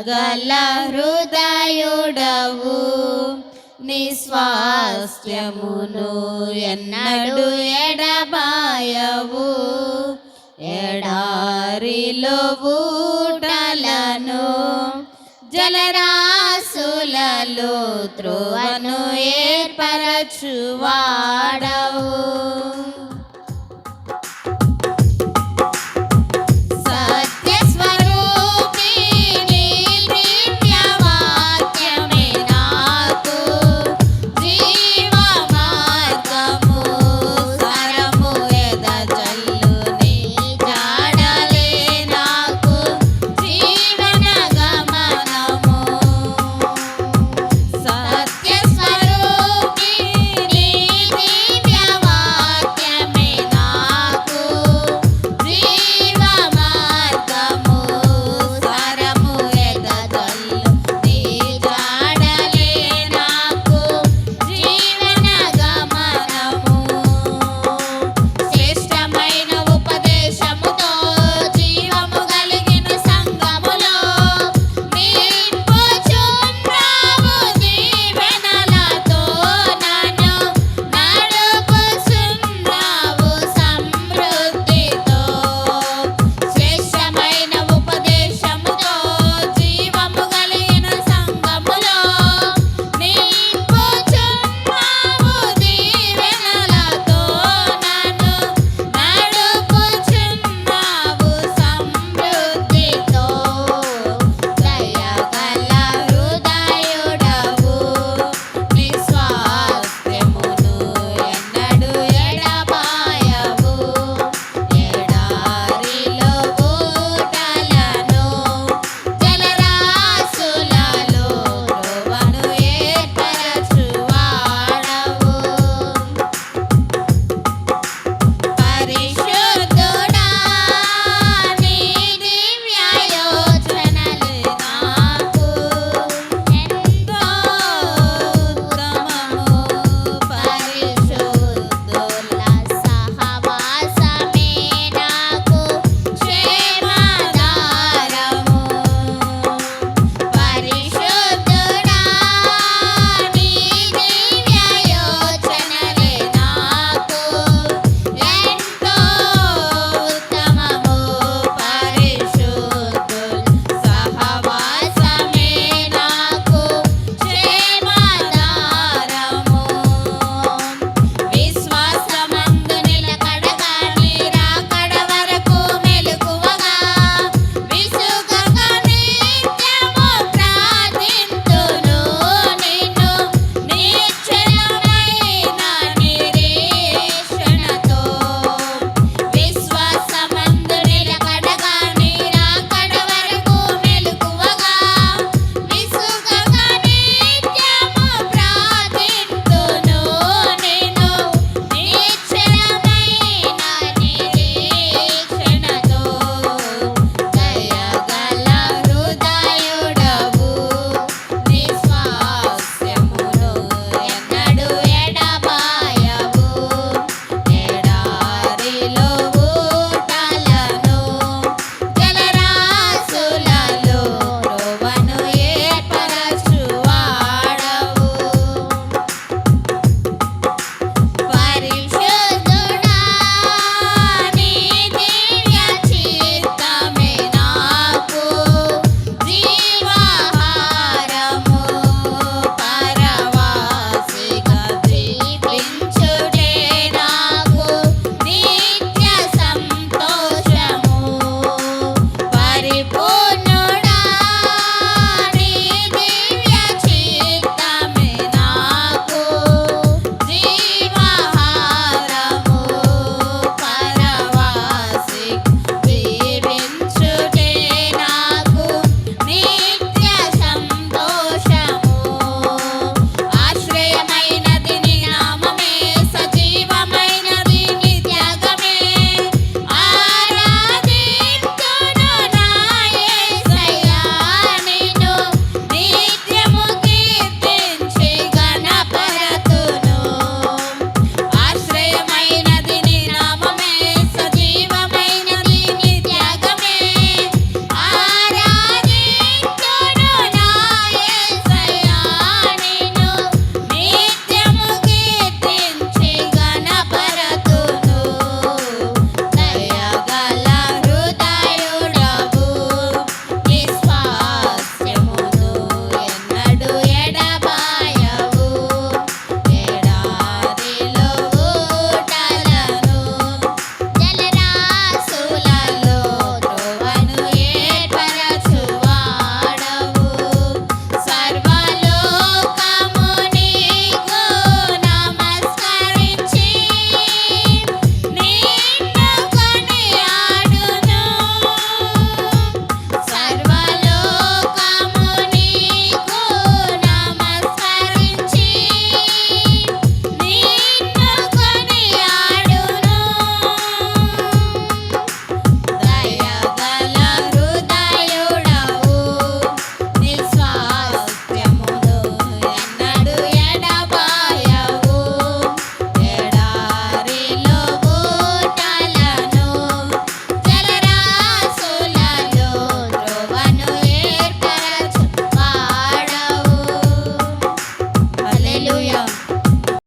సగల హృదయుడవు. నిస్వాస్థ్యమును ఎన్నడు ఎడబాయవు. ఎడారిలో ఊటలను జలరాసులలో త్రువను ఏర్పరచువాడవు.